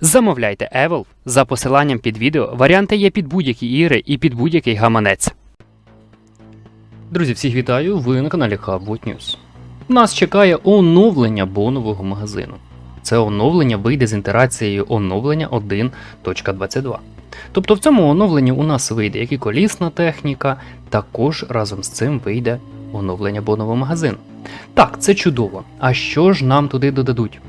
Замовляйте Evolve за посиланням під відео. Варіанти є під будь-які ігри і під будь-який гаманець. Друзі, всіх вітаю! Ви на каналі Hubbot News. Нас чекає оновлення бонового магазину. Це оновлення вийде з інтерацією оновлення 1.22. Тобто в цьому оновленні у нас вийде як і колісна техніка, також разом з цим вийде оновлення бонового магазину. Так, це чудово. А що ж нам туди додадуть?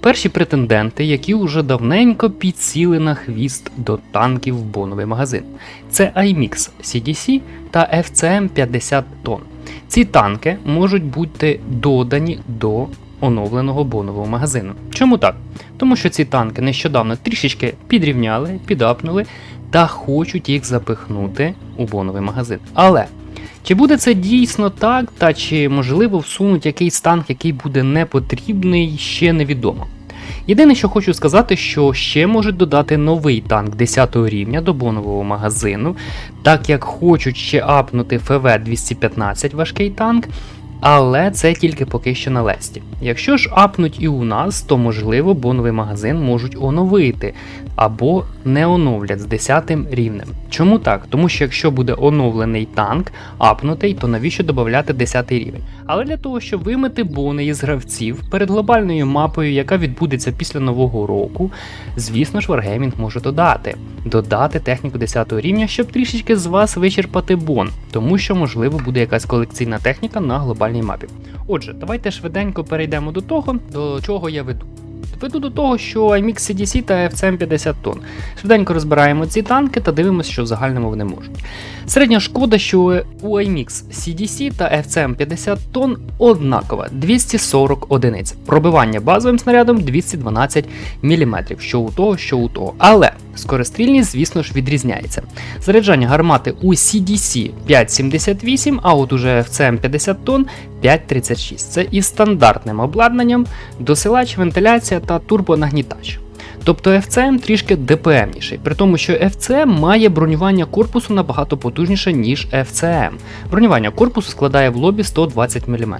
Перші претенденти, які вже давненько підсіли на хвіст до танків в боновий магазин. Це IMX CDC та FCM 50 тонн. Ці танки можуть бути додані до оновленого бонового магазину. Чому так? Тому що ці танки нещодавно трішечки підрівняли, підапнули та хочуть їх запихнути у боновий магазин. Але чи буде це дійсно так, та чи можливо всунуть якийсь танк, який буде непотрібний, ще невідомо. Єдине, що хочу сказати, що ще можуть додати новий танк 10 рівня до бонового магазину, так як хочуть ще апнути ФВ-215 важкий танк, але це тільки поки що на лесті. Якщо ж апнуть і у нас, то можливо боновий магазин можуть оновити або не оновлять з 10 рівнем. Чому так? Тому що якщо буде оновлений танк, апнутий, то навіщо додати 10 рівень? Але для того, щоб вимити бони із гравців перед глобальною мапою, яка відбудеться після нового року, звісно ж, Wargaming може додати. Додати техніку 10 рівня, щоб трішечки з вас вичерпати бон, тому що, можливо, буде якась колекційна техніка на глобальній мапі. Отже, давайте швиденько перейдемо до того, до чого я веду. Веду до того, що IMX CDC та FCM 50 тонн. Швиденько розбираємо ці танки та дивимося, що в загальному вони можуть. Середня шкода, що у IMX CDC та FCM 50 тонн однакова 240 одиниць. Пробивання базовим снарядом 212 мм, що у того, що у того. Але скорострільність, звісно ж, відрізняється. Заряджання гармати у CDC 5,78, а от уже FCM 50 тонн 5,36. Це із стандартним обладнанням, досилач, вентиляція та турбонагнітач. Тобто FCM трішки ДПМніший, при тому, що FCM має бронювання корпусу набагато потужніше, ніж FCM. Бронювання корпусу складає в лобі 120 мм.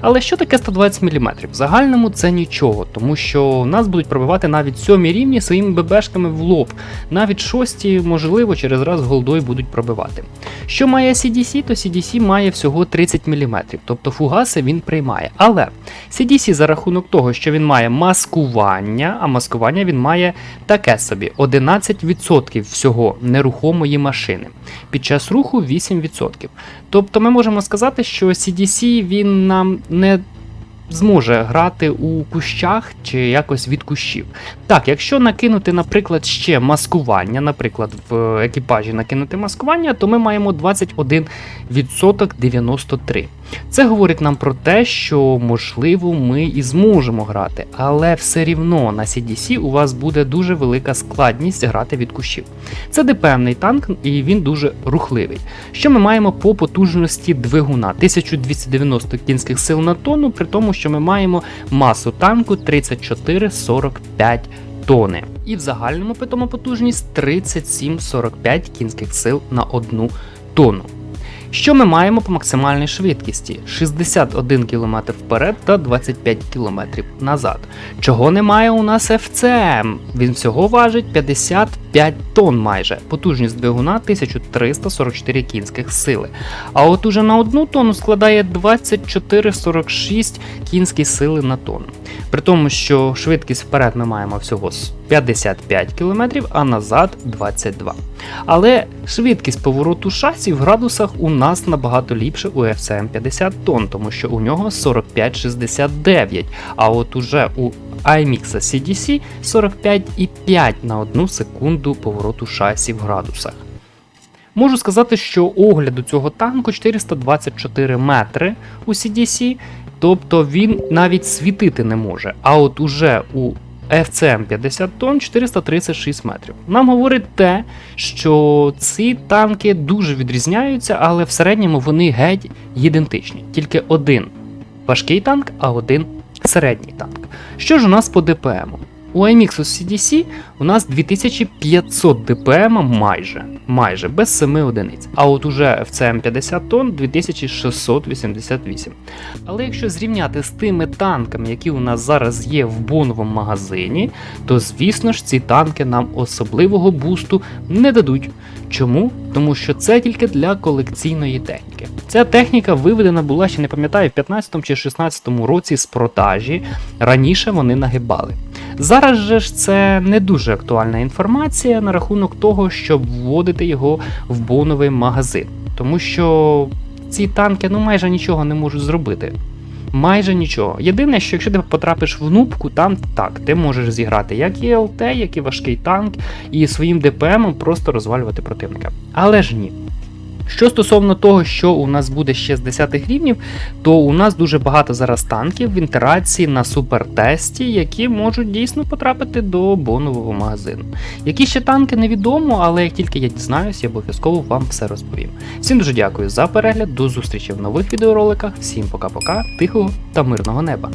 Але що таке 120 мм? В загальному це нічого, тому що нас будуть пробивати навіть сьомі рівні своїми ББшками в лоб. Навіть шості, можливо, через раз голдою будуть пробивати. Що має CDC, то CDC має всього 30 мм, тобто фугаси він приймає. Але CDC за рахунок того, що він має маскування, а маскування він має таке собі: 11% всього нерухомої машини. Під час руху 8%. Тобто ми можемо сказати, що CDC він нам не зможе грати у кущах чи якось від кущів. Так, якщо накинути, наприклад, ще маскування, наприклад, в екіпажі накинути маскування, то ми маємо 21% 93. Це говорить нам про те, що можливо ми і зможемо грати, але все рівно на CDC у вас буде дуже велика складність грати від кущів. Це ДПМний танк, і він дуже рухливий. Що ми маємо по потужності двигуна 1290 кінських сил на тонну, при тому, що ми маємо масу танку 34-45 тони. І в загальному питомо потужність 37-45 кінських сил на одну тонну. Що ми маємо по максимальній швидкості? 61 км вперед та 25 км назад. Чого немає у нас FCM? Він всього важить 55 тонн майже. Потужність двигуна 1344 кінських сили. А от уже на одну тонну складає 24,46 кінські сили на тонну. При тому, що швидкість вперед ми маємо всього 55 км, а назад 22. Але швидкість повороту шасі в градусах у нас набагато ліпше у FCM 50 тонн, тому що у нього 45-69, а от уже у iMix CDC 45,5 на 1 секунду повороту шасі в градусах. Можу сказати, що огляду цього танку 424 метри у CDC Тобто він навіть світити не може. А от уже у FCM 50 тонн 436 метрів. Нам говорить те, що ці танки дуже відрізняються, але в середньому вони геть ідентичні. Тільки один важкий танк, а один середній танк. Що ж у нас по ДПМу? У IMX CDC у нас 2500 ДПМ майже, майже без 7 одиниць. А от уже FCM 50 тонн 2688. Але якщо зрівняти з тими танками, які у нас зараз є в боновому магазині, то звісно ж ці танки нам особливого бусту не дадуть. Чому? Тому що це тільки для колекційної техніки. Ця техніка виведена була, ще не пам'ятаю, в 15 чи 16 році з продажі. Раніше вони нагибали. Зараз же ж це не дуже актуальна інформація на рахунок того, щоб вводити його в боновий магазин. Тому що ці танки ну майже нічого не можуть зробити. Майже нічого. Єдине, що якщо ти потрапиш в нубку, там так, ти можеш зіграти як і ЛТ, як і важкий танк, і своїм ДПМом просто розвалювати противника. Але ж ні. Що стосовно того, що у нас буде ще з 10 рівнів, то у нас дуже багато зараз танків в інтерації на супертесті, які можуть дійсно потрапити до бонового магазину. Які ще танки невідомо, але як тільки я дізнаюся, я обов'язково вам все розповім. Всім дуже дякую за перегляд, до зустрічі в нових відеороликах. Всім пока-пока, тихого та мирного неба.